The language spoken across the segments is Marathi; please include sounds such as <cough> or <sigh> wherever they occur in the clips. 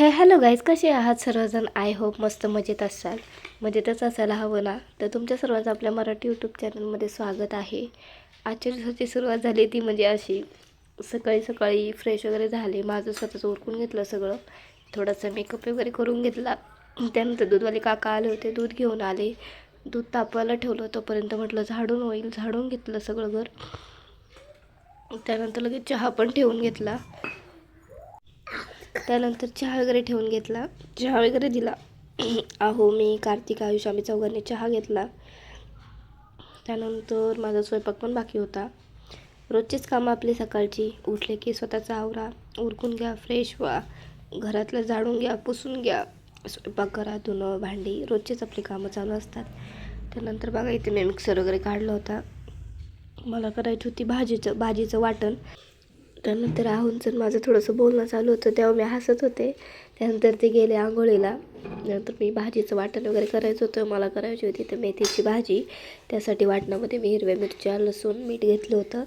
हे हॅलो गाईज कसे आहात सर्वजण? आय होप मस्त मजेत असाल. मजेतच असायला हवं ना? तर तुमच्या सर्वांचं आपल्या मराठी यूट्यूब चॅनलमध्ये स्वागत आहे. आजच्या दिवसाची सुरुवात झाली ती म्हणजे अशी. सकाळी सकाळी फ्रेश वगैरे झाले. माझं स्वतःचं उरकून घेतलं सगळं. थोडासा मेकअप वगैरे करून घेतला. त्यानंतर दूधवाले काका आले होते. दूध घेऊन आले. दूध तापवायला ठेवलं तोपर्यंत म्हटलं झाडून होईल. झाडून घेतलं सगळं घर. त्यानंतर लगेच चहा पण ठेवून घेतला. त्यानंतर चहा वगैरे ठेवून घेतला. चहा वगैरे दिला. <clears throat> अहो मी कार्तिक आयुष आम्ही चौघांनी चहा घेतला. त्यानंतर माझा स्वयंपाक पण बाकी होता. रोजचीच कामं आपली सकाळची. उठले की स्वतःचा आवरा. उरकून घ्या फ्रेश व्हा. घरातलं झाडून घ्या पुसून घ्या. स्वयंपाक करा धुणं भांडी. रोजचीच आपली कामं चालू असतात. त्यानंतर बघा इथे मी मिक्सर वगैरे काढला होता. मला करायची होती भाजीचं भाजीचं वाटण. त्यानंतर राहूनचं माझं थोडंसं बोलणं चालू होतं तेव्हा मी हसत होते. त्यानंतर ते गेले आंघोळीला. नंतर मी भाजीचं वाटण वगैरे करायचं होतं. मला करायची होती तर मेथीची भाजी. त्यासाठी वाटणामध्ये मी हिरव्या मिरच्या लसूण मीठ घेतलं होतं.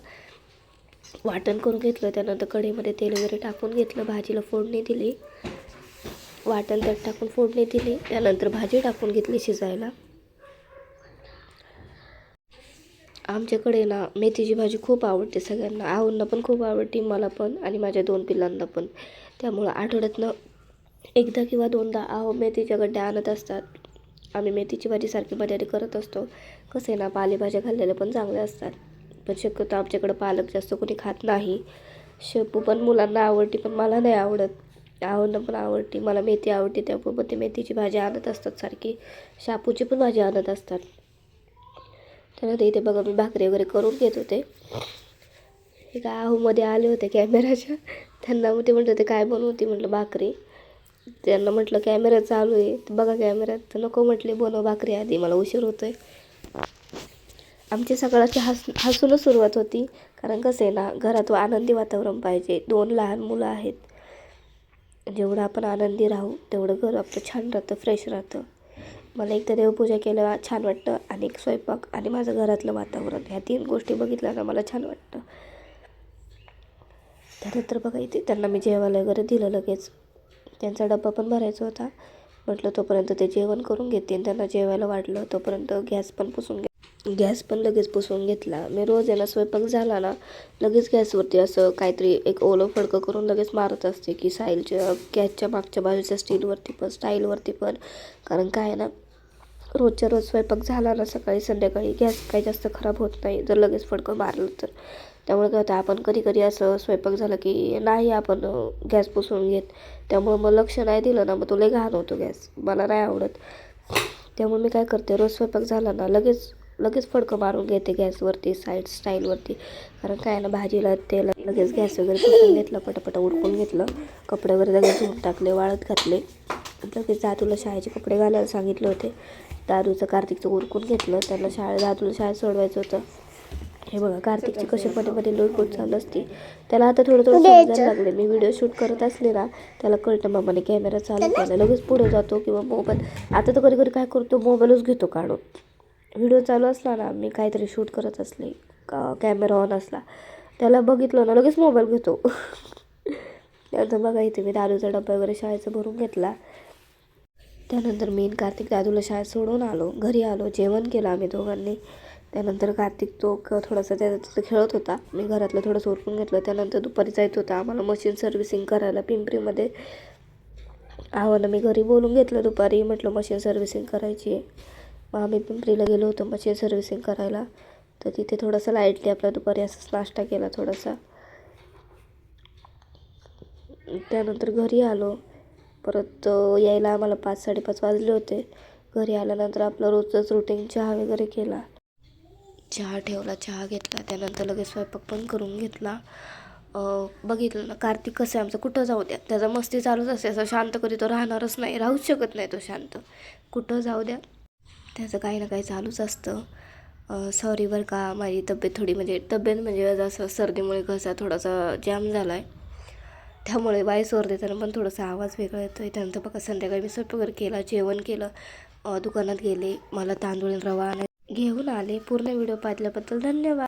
वाटण करून घेतलं. त्यानंतर कढईमध्ये तेल वगैरे टाकून घेतलं. भाजीला फोडणी दिली. वाटण त्यात टाकून फोडणी दिली. त्यानंतर भाजी टाकून घेतली शिजायला. आमच्याकडे ना मेथीची भाजी खूप आवडते सगळ्यांना. आऊंना पण खूप आवडते मला पण आणि माझ्या दोन पिल्लांना पण. त्यामुळं आठवड्यातनं एकदा किंवा दोनदा आहो मेथीच्या गड्ड्या आणत असतात. आम्ही मेथीची भाजी सारखी मर्यादित करत असतो. कसं आहे ना पालेभाज्या खाल्लेल्या पण चांगल्या असतात. पण शक्यतो आमच्याकडं पालक जास्त कोणी खात नाही. शेपू पण मुलांना आवडते पण मला नाही आवडत. आवडणं पण आवडते मला मेथी आवडते. त्यामुळे पण ते मेथीची भाजी आणत असतात सारखी. शापूची पण भाजी आणत असतात. त्यानंतर इथे बघा मी भाकरी वगैरे करून घेत होते. हे काय आहोमध्ये आले होते कॅमेराच्या. त्यांना मग ते म्हणत होते काय बनवते? म्हटलं भाकरी. त्यांना म्हटलं कॅमेरा चालू आहे. तर बघा कॅमेऱ्यात तर नको म्हटले बनव भाकरी आधी मला उशीर होतोय. आमची सकाळची हस हसूनच सुरुवात होती. कारण कसं आहे ना घरात आनंदी वातावरण पाहिजे. दोन लहान मुलं आहेत. जेवढं आपण आनंदी राहू तेवढं घर आपलं छान राहतं फ्रेश राहतं. मला एक तर देवपूजा केलं छान वाटतं आणि एक स्वयंपाक आणि माझं घरातलं वातावरण. ह्या तीन गोष्टी बघितल्या ना मला छान वाटतं. त्यानंतर बघा इथे त्यांना मी जेवायला वगैरे दिलं लगेच. त्यांचा डब्बा पण भरायचा होता. म्हटलं तोपर्यंत ते जेवण करून घेतील. त्यांना जेवायला वाढलं तोपर्यंत गॅस पण पुसून घे गॅस पण लगेच पुसून घेतला. मी रोज यांना स्वयंपाक झाला ना लगेच गॅसवरती असं काहीतरी एक ओलं फडकं करून लगेच मारत असते की साईलच्या गॅसच्या मागच्या बाजूच्या स्टीलवरती पण स्टाईलवरती पण. कारण काय आहे ना रोजच्या रोज स्वयंपाक झाला ना सकाळी संध्याकाळी गॅस काही जास्त खराब होत नाही. जर लगेच फडकं मारलं तर. त्यामुळे काय होतं आपण कधी कधी असं स्वयंपाक झाला की नाही आपण गॅस पुसून घेत. त्यामुळं मग लक्ष नाही दिलं ना मग तो लय घाण होतो गॅस. मला नाही आवडत. त्यामुळे मी काय करते रोज स्वयंपाक झाला ना लगेच लगेच फडकं मारून घेते गॅसवरती साईड स्टाईलवरती कारण काय ना भाजीला तेल लगेच गॅस वगैरे पुसून घेतलं पटापटा उडकून घेतलं. कपडे वगैरे लगेच धुवून टाकले वाळत घातले. लगेच दादूला शाळेचे कपडे घालायला सांगितले होते. दादूचं कार्तिकचं उरकून घेतलं. त्याला शाळेत दादूला शाळेत सोडवायचं होतं. हे बघा कार्तिकची कशी मध्ये मध्ये चालू असते. त्याला आता थोडं थोडं समजायला लागले. मी व्हिडिओ शूट करत असले ना त्याला कळतं मामाने कॅमेरा चालू केला. लगेच पुढे जातो किंवा मोबाईल आता तर कधी कधी काय करतो? मोबाईलच घेतो काढून. व्हिडिओ चालू असला ना मी काहीतरी शूट करत असले का कॅमेरा ऑन असला त्याला बघितलं ना लगेच मोबाईल घेतो. <laughs> त्यानंतर बघा इथे मी दादूचा डब्बा वगैरे शाळेचा भरून घेतला. त्यानंतर मी कार्तिक दादूला शाळेत सोडून आलो घरी आलो जेवण केलं आम्ही दोघांनी. त्यानंतर कार्तिक तो थोडासा त्याचा खेळत होता. मी घरातलं थोडंसं उरकून घेतलं. त्यानंतर दुपारी जायचं होतं आम्हाला मशीन सर्व्हिसिंग करायला पिंपरीमध्ये. आव्हानं मी घरी बोलून घेतलं दुपारी म्हटलं मशीन सर्व्हिसिंग करायची आहे. मग आम्ही पिंपरीला गेलो होतो मशीन सर्व्हिसिंग करायला. तर तिथे थोडासा लाईटली आपला दुपारी असंच नाश्ता केला थोडासा. त्यानंतर घरी आलो. परत यायला आम्हाला पाच साडेपाच वाजले होते. घरी आल्यानंतर आपलं रोजच रुटीन चहा वगैरे केला. चहा ठेवला चहा घेतला. त्यानंतर लगेच स्वयंपाक पण करून घेतला. बघितलं ना कार्तिक कसं आहे आमचं कुठं जाऊ द्या. त्याचा मस्ती चालूच असते. असं शांत कधी तो राहणारच नाही. राहूच शकत नाही तो शांत. कुठं जाऊ द्या. त्याचं काही ना काही चालूच असतं. सॉरी बरं का माझी तब्येत थोडी म्हणजे तब्येत म्हणजे जसं सर्दीमुळे घसा थोडासा जाम झाला आहे त्यामुळे वाईसवर देताना पण थोडासा आवाज वेगळा येतो आहे त्यानंतर बघा संध्याकाळी मी स्वयंपाक वगैरे केला जेवण केलं दुकानात गेले मला तांदूळ रवा घेऊन आले. पूर्ण व्हिडिओ पाहिल्याबद्दल धन्यवाद.